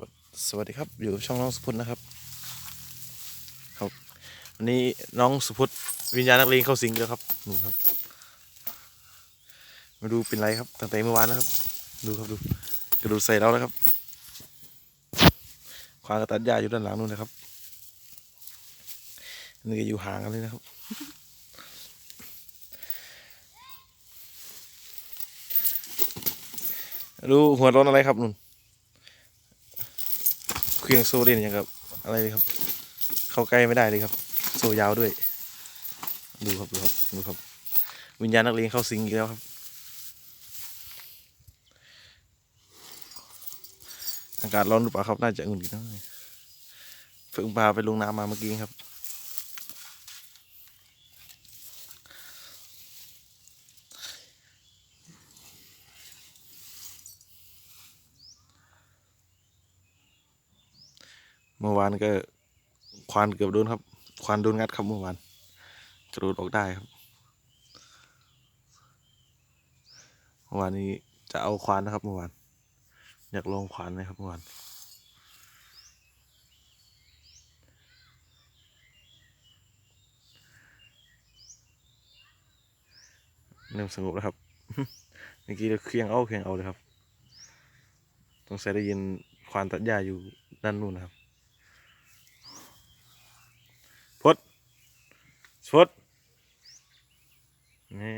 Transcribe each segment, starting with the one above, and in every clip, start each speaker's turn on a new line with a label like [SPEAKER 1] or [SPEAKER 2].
[SPEAKER 1] วัสสวัสดีครับ อยู่กับช่องน้องสุพุทธนะครับ ครับวันนี้น้องสุพุทธวิญญาณนักเลงเข้าสิงแล้วครับดูครับ มาดูเป็นไรครับตั้งแต่เมื่อวานนะครับ ดูครับดูกระดูกใส่เราแล้วครับควางกระตัดหญ้าอยู่ด้านหลังนู่นนะครับนี่ก็อยู่ห่างกันเลยนะครับ ดูหัวร้อนอะไรครับนุ่น เครื่องโซ่เล่นอย่างกับอะไรเลยครับ เข้าใกล้ไม่ได้เลยครับ โซ่ยาวด้วย ดูครับดูครับดูครับ วิญญาณนักเลงเข้าสิงอีกแล้วครับ อากาศร้อนหรือเปล่าครับน่าจะอุ่นอีกหน่อยเพิ่งพาไปลงน้ำมาเมื่อกี้ครับ เมื่อวานก็ควานเกือบโดนครับ ควานโดนงัดครับเมื่อวานกระโดดออกได้ครับเมื่อวานนี้จะเอาควานนะครับเมื่อวานอยากลองควานนะครับเมื่อวานเริ่มสงบแล้วครับเมื่อกี้เราเคลียงเอาเคลียงเอาเลยครับต้องใส่ได้ยินควานตัดหญ้าอยู่ด้านนู้นนะครับ พด พดนี่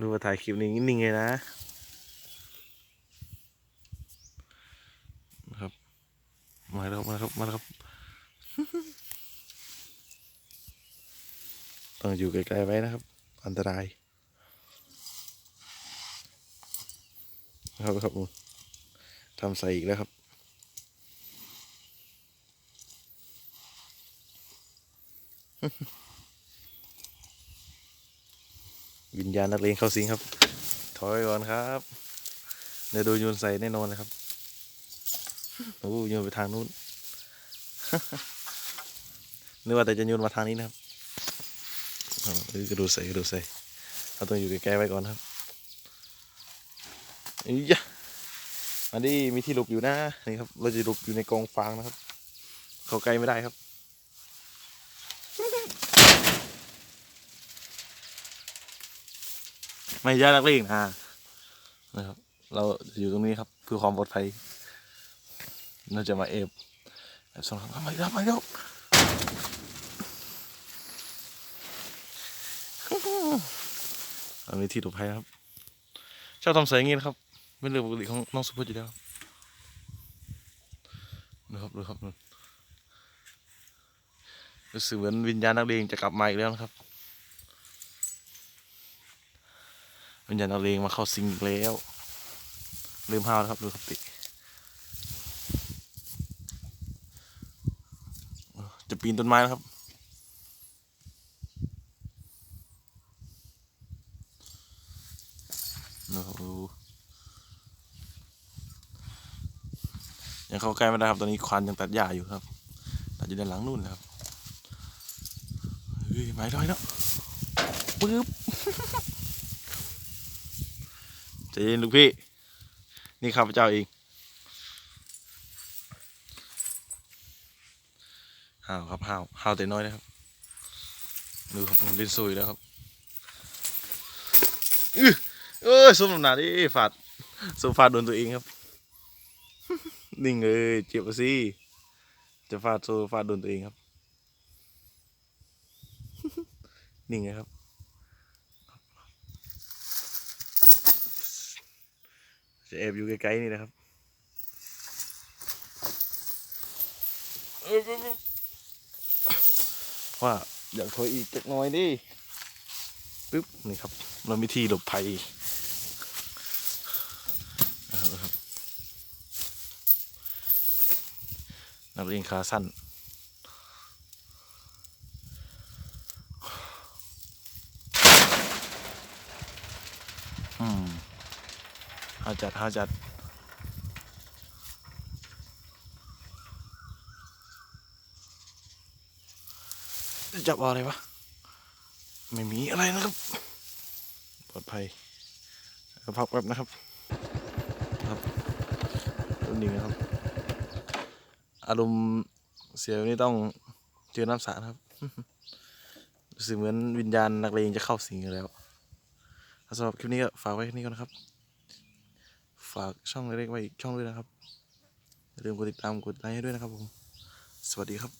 [SPEAKER 1] ดูว่าถ่ายคลิปนี้นิ่งๆเลยนะ ครับ มาแล้วมาแล้วครับมาแล้วครับ ต้องอยู่ไกลๆไว้นะครับ อันตรายครับครับทำใส่อีกแล้วครับ วิญญาณนักเลงเข้าสิงครับ ถอยก่อนครับเดี๋ยโดนโยนใส่แน่นอนเลยครับโอ้โยนไปทางนู้นนึกว่าแต่จะโยนมาทางนี้นะครับเออกระโดดใส่กระโดดใส่เราต้องอยู่ใกล้ๆไว้ก่อนครับอียะมาดิมีที่หลบอยู่นะนี่ครับ เราจะหลบอยู่ในกองฟางนะครับ เข้าใกล้ไม่ได้ครับ ไม่ใช่นักเลงนะนะครับ เราอยู่ตรงนี้ครับเพื่อความปลอดภัยเราจะมาเอฟแอบส่องทำไมครับไม่ครับอันนี้ที่หลบภัยครับชอบทำเสียงี้นะครับเป็นเรื่องปกติของน้องสุภาพอยู่แล้วนะครับดูครับรู้สึกเหมือนวิญญาณนักเลงจะกลับมาอีกแล้วนะครับ วิญญาณนักเลงมาเข้าสิงอีกแล้ว ลืมห้าวแล้วครับดูครับติ จะปีนต้นไม้แล้วครับนะครับยังเข้าใกล้ไม่ได้ครับ ตอนนี้ควันยังตัดหญ้าอยู่ครับ ตัดอยู่ด้านหลังนู่นนะครับเฮ้ยไม้ลอยแล้วปึ๊บ ใจเย็นลูกพี่ นี่ข้าพเจ้าเองห้าวครับห้าวห้าวแต่น้อยนะครับ ดูครับผมเล่นซุยแล้วครับอื้ออสมน้ำหนาดิฟาดสมฟาดโดนตัวเองครับ นิ่งเลยเจ็บสิจะฟาดโซฟาดโดนตัวเองครับ นิ่งไงครับ จะแอบอยู่ไกลๆนี่นะครับเอ้ยปึ๊บปึ๊บว่าอยากถอยอีกจักหน่อยดิปึ๊บนี่ครับเรามีที่หลบภัยนะครับนักเรียนขาสั้นอืม หาจัดหาจัดจับเอาอะไรวะ ไม่มีอะไรนะครับ ปลอดภัยเอาพักแป๊บนะครับ ครับโอ้รุ่นหนึ่งนะครับ อารมณ์เสียแบบนี้ต้องเจอน้ำสารครับรู้สึกเหมือนวิญญาณนักเลงจะเข้าสิงอยู่แล้วสำหรับคลิปนี้ก็ฝากไว้แค่นี้ก่อนนะครับ ฝากช่องเล็กๆไว้อีกช่องด้วยนะครับอย่าลืมกดติดตามกดไลค์ให้ด้วยนะครับผม สวัสดีครับ